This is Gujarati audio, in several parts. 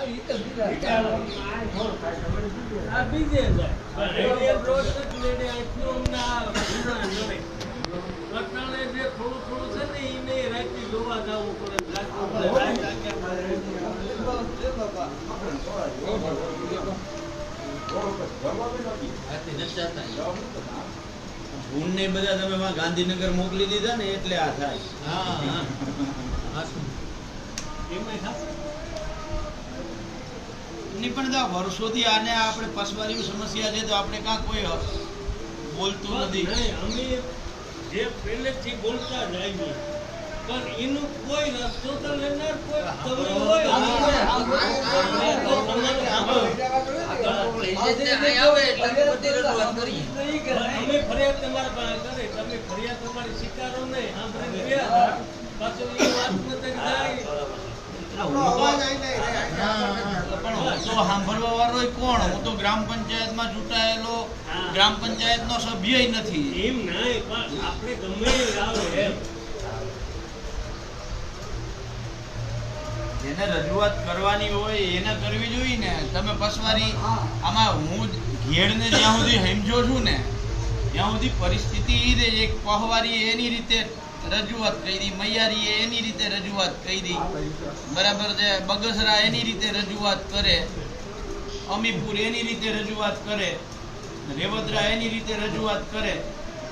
છે ને બધા તમે ગાંધીનગર મોકલી દીધા ને એટલે આ થાય. હા હા. ખાસ નહીં પણ વર્ષોથી આને આપણે પસવારીની સમસ્યા છે તો આપણે કાં કોઈ બોલતું નથી અમે જે પહેલેથી બોલતા જ આવીએ. પણ એનું કોઈ રસ્તો તો લેનાર કોઈ તમે હોય. અમે ફરિયાદ તમારા પાસે કરે તમે ફરિયાદ તમારી સ્વીકારો નહીં પાછો એ વાત નથી જાય જેને રજૂઆત કરવાની હોય એને કરવી જોઈએ ને. તમે પસવારી આમાં હું ઘેડને જ્યાં સુધી સમજો છું ને, ત્યાં સુધી પરિસ્થિતિ એક પહવારી એની રીતે રજૂઆત કરી મૈયારી એની રીતે રજૂઆત કરી. બરાબર છે? બગસરા એની રીતે રજૂઆત કરે. અમીપુર એની રીતે રજૂઆત કરે. રેવદરા એની રીતે રજૂઆત કરે.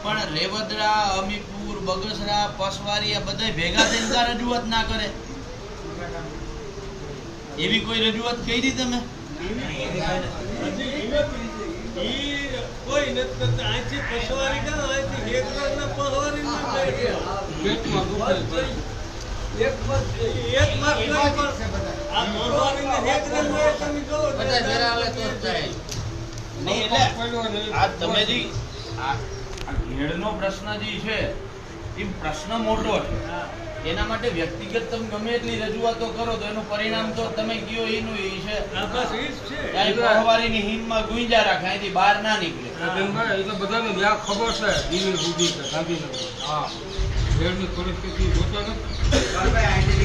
પણ રેવદરા, અમીપુર, બગસરા, પસવારી આ બધા ભેગા થઈને કાં રજૂઆત ના કરે. એવી કોઈ રજૂઆત કરી તમે? કોઈ નથી કરતા. પસવારી કાં અહીંથી પસવારી ન થઈ ગયા. એક માસ નહીં પણ આ પસવારીને હેકરાને તમે જોવો તો નહીં એટલે આ તમે જે આ આ ઘેડનો પ્રશ્ન જે છે એ પ્રશ્ન મોટો છે. એના માટે વ્યક્તિગત તમે ગમે એટલી રજૂઆતો કરો તો એનું પરિણામ તો તમે કયો એનું એ છે. હિંદમાં ગુંજા રાખે અહીંથી બહાર ના નીકળે. એ તો બધાને ખબર છે સુધી હા. શહેરની પરિસ્થિતિ જોતા નથી.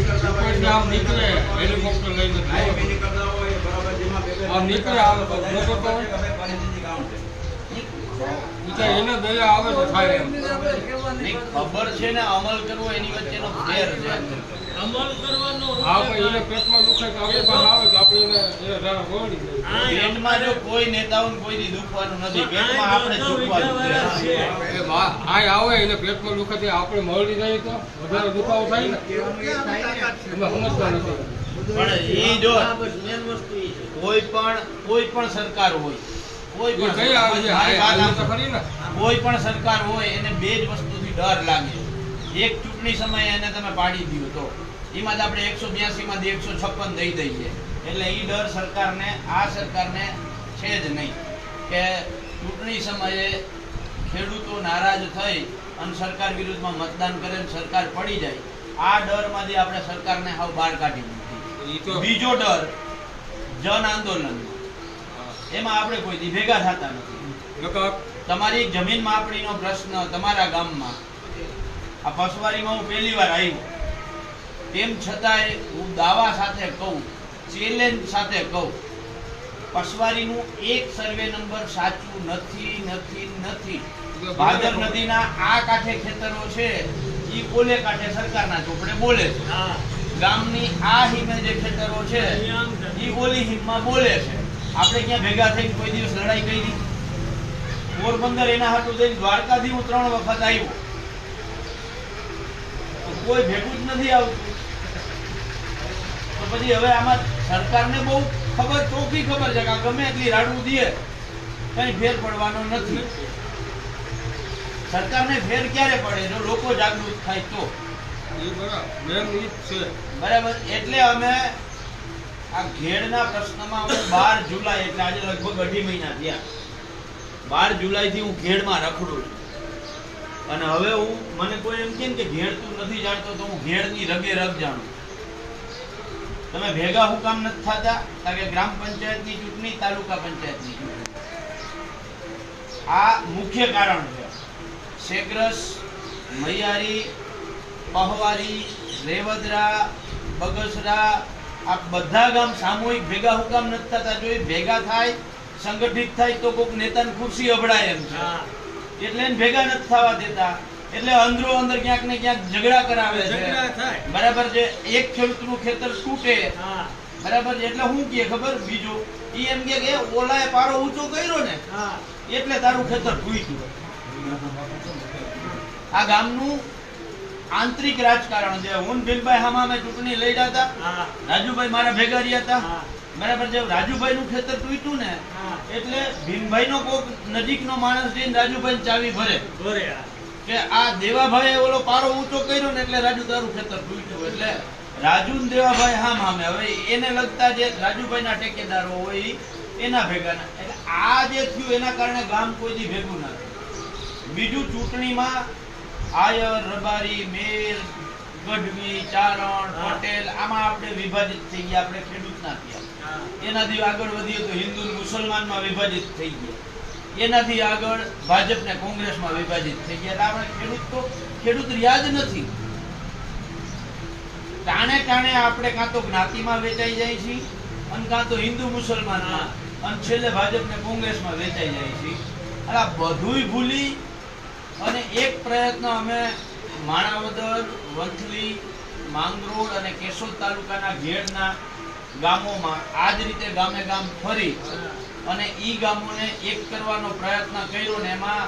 ખબર છે ને અમલ કરવો એની વચ્ચેનો ફેર છે. અમલ કરવાનો આપણે પેટમાં દુખે તો આપણે પાસે આવે તો આપણે એને એ રાહ ગોળી પેટમાં જો કોઈ નેતાઓને કોઈની દુખવાનું નથી પેટમાં આપણે દુખવાનું છે. છે. એ આય આવે એને પેટમાં દુખે તો આપણે મળી જાય તો વધારે દુખાવો થાય ને. તમે સમજતા નથી. પણ એ જો કોઈ પણ કોઈ પણ સરકાર હોય કોઈ પણ કઈ આવે છે? મારી આય વાત આવે તો સાંભળો. ખરી ને. કોઈ પણ સરકાર હોય એને બે જ વસ્તુથી ડર લાગે એક ચૂંટણી સમયે એને તમે પાડી દીધો તો. એમાં જ આપણે એકસો બ્યાસી માંથી એકસો છપ્પન દઈ દઈએ. એટલે એ ડર સરકારને આ સરકારને છે જ નહીં કે ચૂંટણી સમયે ખેડૂતો નારાજ થઈ અને સરકાર વિરુદ્ધમાં મતદાન કરે સરકાર પડી જાય આ ડરમાંથી આપણે સરકારને હાવ બહાર કાઢી દીધી બીજો ડર જન આંદોલન. એમાં આપણે કોઈ ભેગા થતા નથી. તમારી જમીન માપણીનો પ્રશ્ન તમારા ગામમાં. આ પસવારીમાં હું પહેલી વાર આવ્યો. તેમ છતાંય હું દાવા સાથે કહું ચેલેન્જ સાથે કહું. પસવારીનું એક સર્વે નંબર સાચું નથી નથી નથી. ભાદર નદીના આ કાંઠે ખેતરો છે એ બોલે કાંઠે સરકારના ચોપડે બોલે છે. ગામની આ હિમે જે ખેતરો છે એ ઓલી હિમમાં બોલે છે. આપણે ક્યાં ભેગા થઈને કોઈ દિવસ લડાઈ કરી પોરબંદર એના હાટું જઈને દ્વારકાથી હું ત્રણ વખત આવ્યો. તો કોઈ ભેગું જ નથી આવતું. પછી હવે આમાં સરકારને બહુ ખબર ચોખ્ખી ખબર છે કે ગમે એટલી રાડવું દે કઈ ફેર પડવાનો નથી. સરકારને ફેર ક્યારે પડે? જો લોકો જાગૃત થાય તો. બરાબર એટલે અમે આ ઘેડના પ્રશ્નમાં હું બાર જુલાઈ એટલે આજે લગભગ અઢી મહિના થયા. બાર જુલાઈ થી હું ઘેડમાં રખડું છું. અને હવે હું મને કોઈ એમ કે ઘેડ તું નથી જાણતો તો હું ઘેડની રગે રગ જાણું તમે ભેગા હું કામ નથી થતા કારણ કે ગ્રામ પંચાયતની ચૂંટણી તાલુકા પંચાયતની ચૂંટણી. આ મુખ્ય કારણ છે. શેગ્રસ મૈયારી પહવારી રેવદરા બગસરા આ બધા ગામ સામૂહિક ભેગા હુકામ નથી થતા. જો એ ભેગા થાય સંગઠિત થાય તો કોઈક નેતાને ખુરશી અભડાય એમ છે. એટલે ભેગા નથી થવા દેતા. એટલે અંદરો અંદર ક્યાંક ને ક્યાંક ઝઘડા કરાવે છે. બરાબર છે એક ખેડૂતનું ખેતર છૂટે. બરાબર છે એટલે હું કે ખબર? બીજું ઈ એમ કે કે ઓલાએ પારો ઊંચો કર્યો ને એટલે તારું ખેતર તૂટ્યું. આ ગામનું આંતરિક રાજકારણ છે. હું ને ભીલભાઈ હામાં અમે ચૂંટણી લઈ હતા. હા. રાજુભાઈ મારા ભેગા રહ્યા હતા. હા. બરાબર છે રાજુભાઈ નું ખેતર તૂટ્યું ને હા. એટલે ભીમભાઈ નો કોક નજીકનો માણસ જઈને રાજુભાઈ ચાવી ભરે હા. કે આ દેવાભાઈ ઓલો પારો ઊંચો કર્યો ને એટલે રાજુ તારું ખેતર તૂટ્યું એટલે રાજુ ને દેવાભાઈ હામ હામે. હવે એને લગતા જે રાજુભાઈ ના ટેકેદારો હોય એના ભેગા એટલે આ જે થયું એના કારણે ગામ કોઈ દી ભેગું ના થયું. બીજું ચૂંટણીમાં આયર રબારી મેર ગઢવી ચારણ પટેલ આમાં આપણે વિભાજિત થઈ ગયા. આપણે ખેડૂત ના થયા એનાથી આગળ વધીએ તો હિન્દુ મુસલમાન મુસલમાનમાં વિભાજિત થઈ ગયા. એનાથી આગળ ભાજપ ને કોંગ્રેસમાં વિભાજિત થઈ ગયા. આપણે ખેડૂત તો ખેડૂત રહ્યા નથી. ટાણે ટાણે આપણે કાં તો જ્ઞાતિમાં વેચાઈ જાય છે, અને કાં તો હિન્દુ મુસલમાનમાં અને છેલ્લે ભાજપ ને કોંગ્રેસમાં વેચાઈ જાય છે. અને આ બધુંય ભૂલી અને એક પ્રયત્ન અમે માણાવદર, વંથલી, માંગરોળ અને કેશોદ તાલુકાના ઘેડના ગામોમાં આ જ રીતે ગામે ગામ ફરી અને ઈ ગામોને એક કરવાનો પ્રયત્ન કર્યો ને એમાં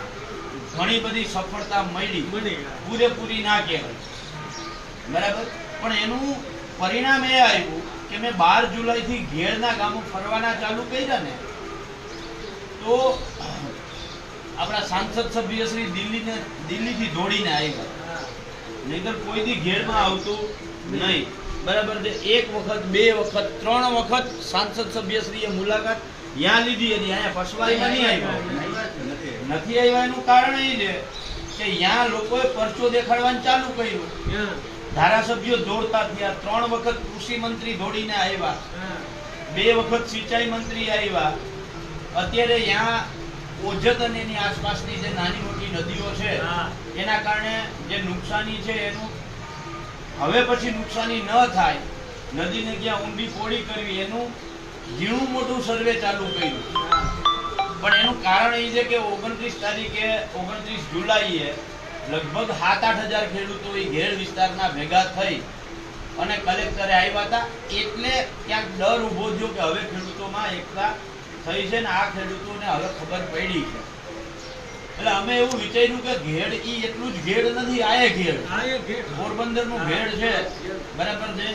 ઘણી બધી સફળતા મળી. પૂરેપૂરી ના કહેવાય. બરાબર? પણ એનું પરિણામ એ આવ્યું કે મેં બાર જુલાઈ થી ઘેડના ગામો ફરવાના ચાલુ કર્યા ને તો આપણા સાંસદ સભ્ય શ્રી દિલ્હીને દિલ્હીથી દોડીને આવ્યા. નહીતર કોઈ દી ઘેરમાં આવતું નહીં. બરાબર? છે એક વખત બે વખત ત્રણ વખત સાંસદ સભ્યશ્રીએ મુલાકાત ત્યાં લીધી હતી, અહીંયા પસવારીમાં નહીં આવ્યો. નથી આવ્યા એનું કારણ એ છે કે ત્યાં લોકોએ પરચો દેખાડવાનું ચાલુ કર્યું. ધારાસભ્યો દોડતા થયા ત્રણ વખત કૃષિ મંત્રી દોડીને આવ્યા. બે વખત સિંચાઈ મંત્રી આવ્યા. અત્યારે ત્યાં ઓજત અને એની આસપાસની જે નાની મોટી નદીઓ છે. એના કારણે જે નુકસાની છે એનું, હવે પછી નુકસાની ન થાય. નદીને ક્યાં ઊંડી પોળી કરવી, એનું ઝીણું મોટું સર્વે ચાલુ કર્યું. પણ એનું કારણ એ છે કે ઓગણત્રીસ તારીખે ઓગણત્રીસ જુલાઈએ લગભગ સાત આઠ હજાર ખેડૂતો એ ઘેર વિસ્તારના ભેગા થઈ અને કલેક્ટરે આવ્યા હતા. એટલે ક્યાંક ડર ઊભો થયો કે હવે ખેડૂતોમાં એકતા થઈ છે ને આ ખેડૂતોને હવે ખબર પડી છે. એટલે અમે એવું વિચાર્યું કે ઘેડ ઈ એટલું જ ઘેડ નથી આ એ ઘેડ પોરબંદરનું ઘેડ છે. બરાબર છે?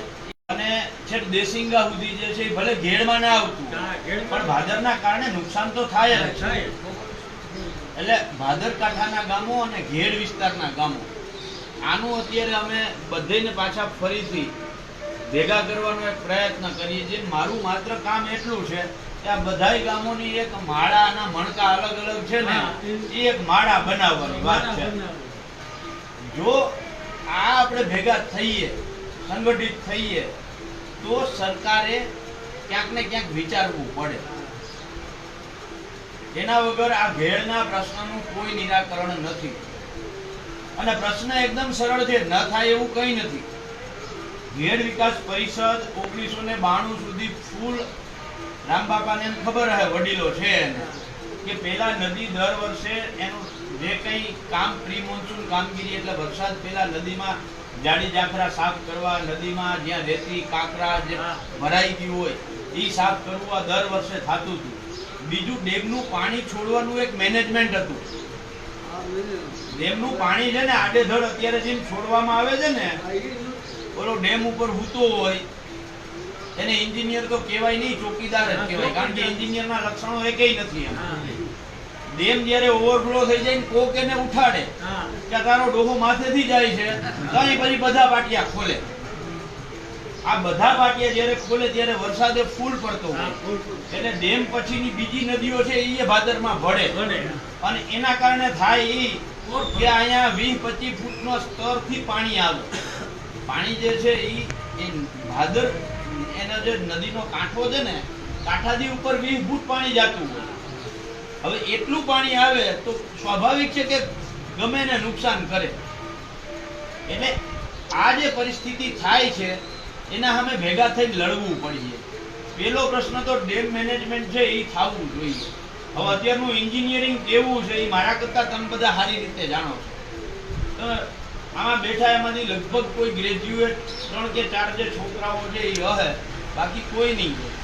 અને છેક દેસિંગા સુધી જે છે ભલે ઘેડમાં ના આવતું પણ ભાદરના કારણે નુકસાન તો થાય જ. એટલે ભાદર કાંઠાના ગામો અને ઘેડ વિસ્તારના ગામો આનું અત્યારે અમે બધેને પાછા ફરીથી ભેગા કરવાનો એક પ્રયત્ન કરીએ છીએ. મારું માત્ર કામ એટલું છે કે આ બધા ગામોની એક માળાના મણકા અલગ અલગ છે ને એ એક માળા બનાવવાની વાત છે. જો આ આપણે ભેગા થઈએ સંગઠિત થઈએ તો સરકારે ક્યાંક ને ક્યાંક વિચારવું પડે. એના વગર આ ઘેડના પ્રશ્નનું કોઈ નિરાકરણ નથી. અને પ્રશ્ન એકદમ સરળ છે, ન થાય એવું કંઈ નથી. ઘેડ વિકાસ પરિષદ ઓગણીસો ને બાણું સુધી ફૂલ રામબાપાને એમ ખબર હે, વડીલો છે એને, કે પેલા નદી દર વર્ષે એનું જે કંઈ કામ પ્રી મોન્સૂન કામગીરી એટલે વરસાદ પહેલા નદીમાં જાડી જાખરા સાફ કરવા નદીમાં જ્યાં રેતી કાંકરા જે ભરાઈ ગયું હોય એ સાફ કરવું આ દર વર્ષે થતું હતું. બીજું ડેમનું પાણી છોડવાનું એક મેનેજમેન્ટ હતું. ડેમનું પાણી છે ને આડેધડ અત્યારે જેમ છોડવામાં આવે છે ને ઓલો ડેમ ઉપર હૂતો હોય એને એન્જિનિયર તો કહેવાય નહીં ચોકીદાર જ કહેવાય. કારણ કે એન્જિનિયરના લક્ષણો એકેય નથી એમ. ડેમ જ્યારે ઓવરફ્લો થઈ જાય કોક એને ઉઠાડે કે તારો ડોહો માથેથી જાય છે કઈ પછી બધા પાટિયા ખોલે. આ બધા પાટિયા જ્યારે ખોલે ત્યારે વરસાદે ફૂલ પડતો એટલે ડેમ પછીની બીજી નદીઓ છે એ ભાદરમાં ભળે. અને એના કારણે થાય એ કે અહીંયા વીસ પચીસ ફૂટનો સ્તરથી પાણી આવે. પાણી જે છે ઈ એ ભાદર એનો જે નદીનો કાંઠો છે ને કાંઠાથી ઉપર વીસ ફૂટ પાણી જાતું હોય. હવે એટલું પાણી આવે તો સ્વાભાવિક છે કે ગમે ને નુકસાન કરે. એટલે આ જે પરિસ્થિતિ થાય છે, એના સામે ભેગા થઈને લડવું પડીએ પેલો પ્રશ્ન તો ડેમ મેનેજમેન્ટ છે એ થવું જોઈએ. હવે અત્યારનું એન્જિનિયરિંગ કેવું છે એ મારા કરતા તમે બધા સારી રીતે જાણો છો. તો આમાં બેઠા એમાંથી લગભગ કોઈ ગ્રેજ્યુએટ ત્રણ કે ચાર જે છોકરાઓ છે એ હે બાકી કોઈ નહીં હોય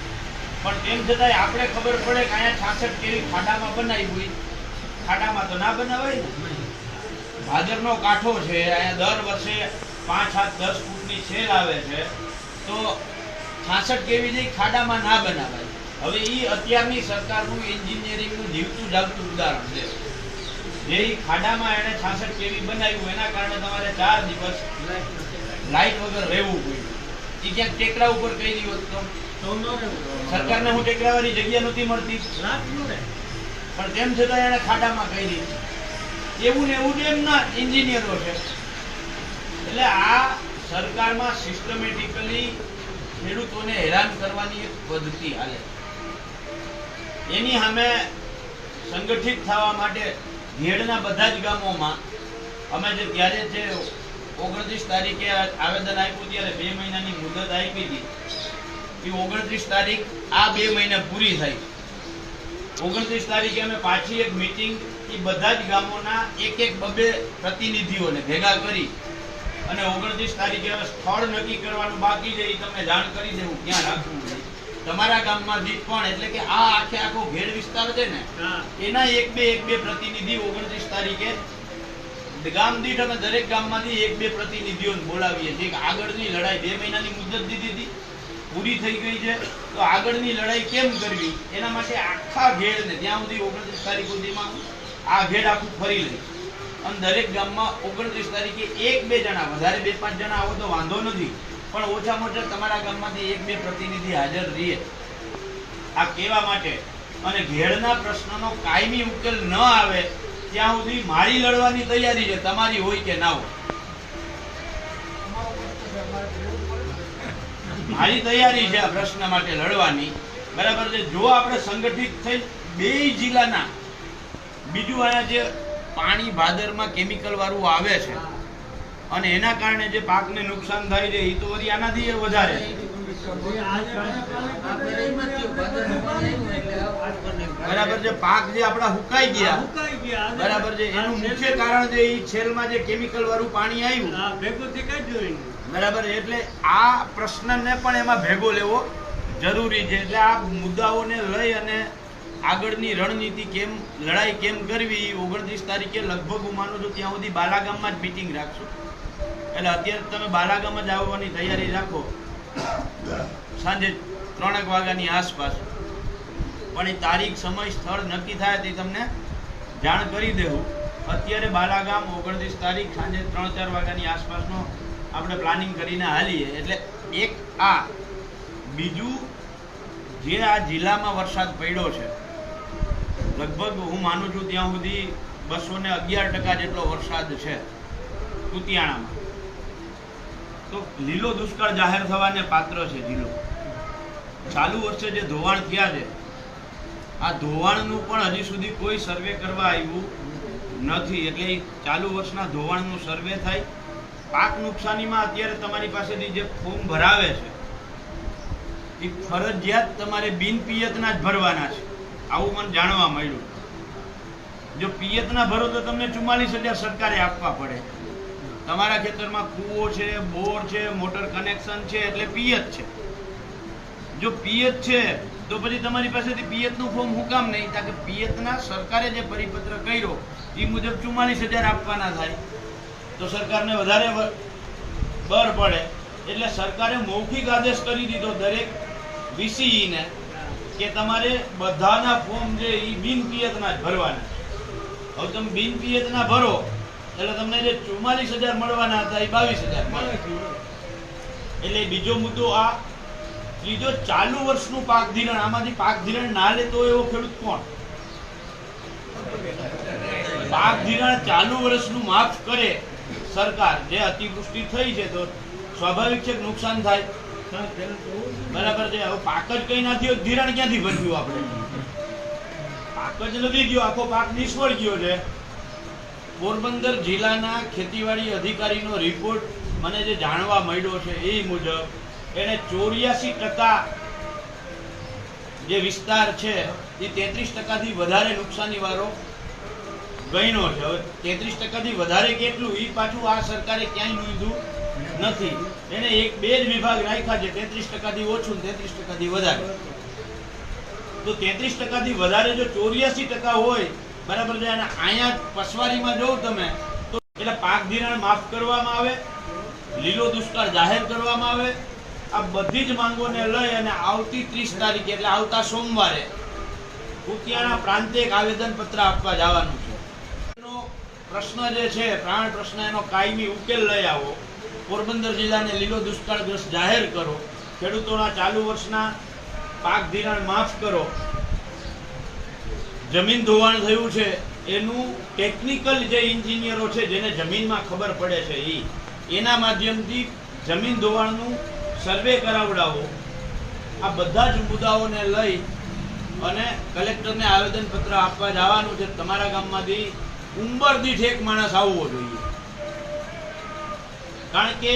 પણ તેમ છતાંય આપણે ખબર પડે કે અહીંયા છાસઠ કેવી ખાડામાં બનાવી હોય. ખાડામાં તો ના બનાવાય ને? ભાદરનો કાંઠો છે અહીંયા દર વર્ષે પાંચ સાત દસ ફૂટની છેલ આવે છે. તો છાસઠ કેવી જેવી ખાડામાં ના બનાવાય. હવે એ અત્યારની સરકારનું એન્જિનિયરિંગનું જીવતું જાગતું ઉદાહરણ છે. જે ખાડામાં એણે છાસઠ કેવી બનાવ્યું એના કારણે તમારે ચાર દિવસ લાઈટ વગર રહેવું પડ્યું. ઈ ક્યાંક ટેકરા ઉપર કરી હોત તો. સરકારને હું ટેકરાવાની જગ્યા નથી મળતી. પણ તેમ છતાં એને ખાડામાં કરી એવું ને એવું કેમ ના એન્જિનિયરો છે એટલે આ સરકારમાં સિસ્ટમેટિકલી ખેડૂતોને હેરાન કરવાની એક પદ્ધતિ હાલે એની સામે સંગઠિત થવા માટે ઘેડના બધા જ ગામોમાં અમે જે ત્યારે જે ઓગણત્રીસ તારીખે આવેદન આપ્યું ત્યારે બે મહિનાની મુદત આપી હતી. એ ઓગણત્રીસ તારીખ આ બે મહિના પૂરી થાય. ઓગણત્રીસ તારીખે અમે પાછી એક મિટિંગ એ બધા જ ગામોના એક એક બબે પ્રતિનિધિઓને ભેગા કરી અને ઓગણત્રીસ તારીખે હવે સ્થળ નક્કી કરવાનું બાકી છે એ તમને જાણ કરી દેવું ક્યાં રાખવું છે. તમારા ગામમાં પણ એટલે કે આ આખે આખો ઘેડ વિસ્તાર છે ને એના એક બે એક બે પ્રતિનિધિ ઓગણત્રીસ તારીખે ગામ દીઠ અમે દરેક ગામમાંથી એક બે પ્રતિનિધિઓને બોલાવીએ છીએ કે આગળની લડાઈ બે મહિનાની મુદત દીધી હતી, પૂરી થઈ ગઈ છે. તો આગળની લડાઈ કેમ કરવી? એના માટે આખા ઘેડને, ત્યાં સુધી ઓગણત્રીસ તારીખ સુધીમાં આ ઘેડ આખું ફરી લઈ અને દરેક ગામમાં ઓગણત્રીસ તારીખે એક બે જણા, વધારે બે પાંચ જણા આવો તો વાંધો નથી. પણ ઓછામાં ઓછા તમારા ગામમાંથી એક બે પ્રતિનિધિ હાજર રહીએ. આ કહેવા માટે અને ઘેડના પ્રશ્નનો કાયમી ઉકેલ ન આવે ત્યાં સુધી મારી લડવાની તૈયારી છે, તમારી હોય કે ના હોય. મારી તૈયારી છે આ પ્રશ્ન માટે લડવાની. બરાબર છે? જો આપણે સંગઠિત થઈ બે જિલ્લાના, બીજું અહીંયા જે પાણી ભાદરમાં કેમિકલ વાળું આવે છે, અને એના કારણે જે પાકને નુકસાન થાય છે એ તો વળી આનાથી વધારે. છે. બરાબર છે પાક જે આપણા હુકાઈ ગયા હુકાઈ ગયા. બરાબર છે એનું મુખ્ય કારણ જે એ છેલમાં જે કેમિકલ વાળું પાણી આવ્યું. બરાબર એટલે આ પ્રશ્નને પણ એમાં ભેગો લેવો જરૂરી છે એટલે આ મુદ્દાઓને લઈ અને આગળની રણનીતિ કેમ લડાઈ કેમ કરવી ઓગણત્રીસ તારીખે લગભગ હું માનું છું ત્યાં સુધી બાલાગામમાં જ મિટિંગ રાખશું એટલે અત્યારે તમે બાલાગામ જ આવવાની તૈયારી રાખો સાંજે ત્રણેક વાગ્યાની આસપાસ. પણ એ તારીખ, સમય, સ્થળ નક્કી થાય તે તમને જાણ કરી દેવું. અત્યારે બાલાગામ ઓગણત્રીસ તારીખ, સાંજે ત્રણ ચાર વાગ્યાની આસપાસનો આપણે પ્લાનિંગ કરીને હાલીએ. એટલે એક આ, બીજું જે આ જિલ્લામાં વરસાદ પડ્યો છે, લગભગ હું માનું છું ત્યાં સુધી બસો ને અગિયાર ટકા જેટલો વરસાદ છે, કુતિયાણામાં. તો લીલો દુષ્કાળ જાહેર થવાને પાત્ર છે જિલ્લો ચાલુ વર્ષે જે ધોવાણ થયા છે, આ ધોવાણનું પણ હજી સુધી કોઈ સર્વે કરવા આવ્યું નથી. એટલે ચાલુ વર્ષના ધોવાણનું સર્વે થાય. પાક નુકસાનીમાં અત્યારે તમારી પાસેથી જે ફોર્મ ભરાવે છે એ ફરજિયાત તમારે બિન પિયતના જ ભરવાના છે. આવું મને જાણવા મળ્યું. જો પિયતના ભરો તો તમને ચુમ્માલીસ હજાર સરકારે આપવા પડે. તમારા ખેતરમાં કૂવો છે, બોર છે, મોટર કનેક્શન છે, એટલે પિયત છે. જો પિયત છે, તો પછી તમારી પાસેથી પિયતનું ફોર્મ હું કામ નહીં? કારણ કે પિયતના સરકારે જે પરિપત્ર કર્યો, એ મુજબ ચુમ્માલીસ હજાર આપવાના થાય. તો સરકારને વધારે બર પડે. એટલે સરકારે મૌખિક આદેશ કરી દીધો દરેક વીસીઈને કે તમારે બધાના ફોર્મ જે એ બિન પિયતના જ ભરવાના હવે તમે બિન પિયતના ભરો એટલે તમને જે ચુમ્માલીસ હજાર મળવાના હતા એ બાવીસ હજાર એટલે બીજો મુદ્દો આ, ત્રીજો ચાલુ વર્ષનું પાક ધિરાણ, આમાંથી પાક ધિરાણ ના લેતો એવો ખેડૂત કોણ? પાક ધિરાણ ચાલુ વર્ષનું માફ કરે સરકાર. જે અતિવૃષ્ટિ થઈ છે તો સ્વાભાવિક છે નુકસાન થાય. બરાબર છે? હવે પાક જ કઈ ના થયો ધિરાણ ક્યાંથી ભરવ્યું આપણે? પાક જ નથી ગયો. આખો પાક નિષ્ફળ ગયો છે. પોરબંદર જિલ્લાના ખેતીવાડી અધિકારીનો રિપોર્ટ મને જે જાણવા મળ્યો છે એ મુજબ એને ચોર્યાસી ટકા જે વિસ્તાર છે એ તેત્રીસ ટકાથી વધારે નુકસાની વાળો ગણ્યો છે. હવે તેત્રીસ ટકાથી વધારે કેટલું એ પાછું આ સરકારે ક્યાંય નોંધ્યું નથી. એને એક બે જ વિભાગ રાખ્યા છે, તેત્રીસ ટકાથી ઓછું તેત્રીસ ટકાથી વધારે. તો તેત્રીસ ટકાથી વધારે જો ચોર્યાસી ટકા હોય બરાબર છે? અને અહીંયા પસવારીમાં જોઉં તમે, તો એટલે પાક ધિરાણ માફ કરવામાં આવે, લીલો દુષ્કાળ જાહેર કરવામાં આવે, આ બધી જ માંગોને લઈ અને આવતી ત્રીસ તારીખે, એટલે આવતા સોમવારે કુતિયાણા પ્રાંતે એક આવેદન પત્ર આપવા જવાનું છે. પ્રશ્ન જે છે, પ્રાણ પ્રશ્ન એનો કાયમી ઉકેલ લઈ આવો. પોરબંદર જિલ્લાને લીલો દુષ્કાળગ્રસ્ત જાહેર કરો. ખેડૂતોના ચાલુ વર્ષના પાક ધિરાણ માફ કરો. જમીન ધોવાણ થયું છે, એનું ટેકનિકલ જે ઇન્જિનિયરો છે, જેને જમીનમાં ખબર પડે છે એ એના માધ્યમથી જમીન ધોવાણનું સર્વે કરાવડાવો. આ બધા જ મુદ્દાઓને લઈ અને કલેક્ટરને આવેદનપત્ર આપવા જવાનું છે. તમારા ગામમાંથી ઉંબર દીઠ એક માણસ આવવો જોઈએ. કારણ કે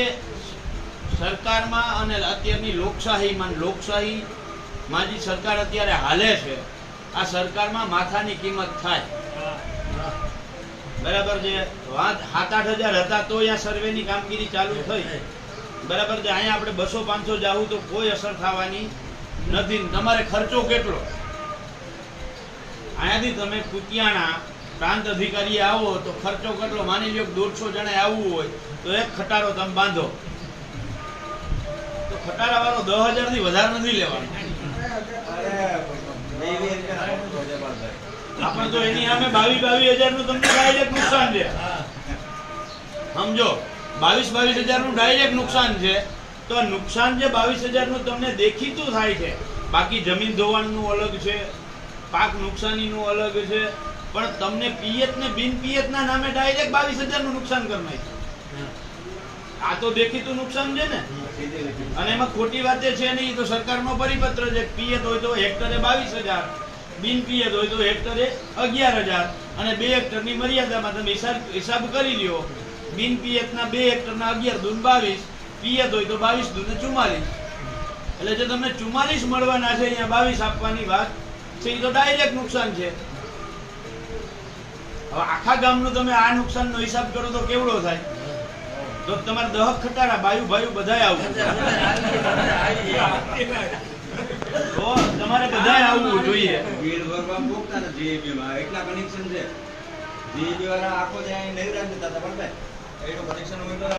સરકારમાં અને અત્યારની લોકશાહીમાં લોકશાહીમાં જે સરકાર અત્યારે હાલે છે. આ સરકારમાં માથાની કિંમત થાય. બરાબર છે? સાત આઠ હજાર હતા તો અહીંયા સર્વેની કામગીરી ચાલુ થઈ. બરાબર છે? અહીંયા આપણે બસો પાંચસો જાવું તો કોઈ અસર થવાની નથી. તમારે ખર્ચો કેટલો? અહીંયાથી તમે કુતિયાણા પ્રાંત અધિકારી આવો તો ખર્ચો કેટલો? માની લો દોઢસો જણા આવવું હોય તો એક ખટારો તમે બાંધો. તો ખટારા વાળો દસ હજારથી વધારે નથી લેવાનો. દેખીતું થાય છે. બાકી જમીન ધોવાણનું અલગ છે, પાક નુકસાનીનું અલગ છે. પણ તમને પિયત ને બિન પિયત ના નામે ડાયરેક્ટ બાવીસ હજારનું નુકસાન કરી નાખ્યું આ તો દેખીતું નુકસાન છે ને? અને એમાં ખોટી વાત છે નહીં, તો સરકારનો પરિપત્ર છે પિયત હોય તો હેક્ટરે બાવીસ હજાર, બિન પિયત હોય તો હેક્ટરે અગિયાર હજાર. અને બે હેક્ટરની મર્યાદામાં તમે હિસાબ કરી લ્યો. બિન પિયતના બે હેક્ટરના અગિયાર દૂન બાવીસ પિયત હોય તો બાવીસ દૂને ચુમ્માલીસ. એટલે જે તમને ચુમ્માલીસ મળવાના છે, અહીંયા બાવીસ આપવાની વાત છે એ તો ડાયરેક્ટ નુકસાન છે. હવે આખા ગામનું તમે આ નુકસાનનો હિસાબ કરો તો કેવડો થાય? તો તમારે દહક ખટારા, બાયુ ભાયુ બધાય આવું તો તમારે બધાય આવવું જોઈએ. બિલ ભરવા મૂકતા ને જીએબી માં. એટલા કનેક્શન છે. જીએબી વાળા આખો જાય રાખતા નતા બરાબર એનું કનેક્શન હોય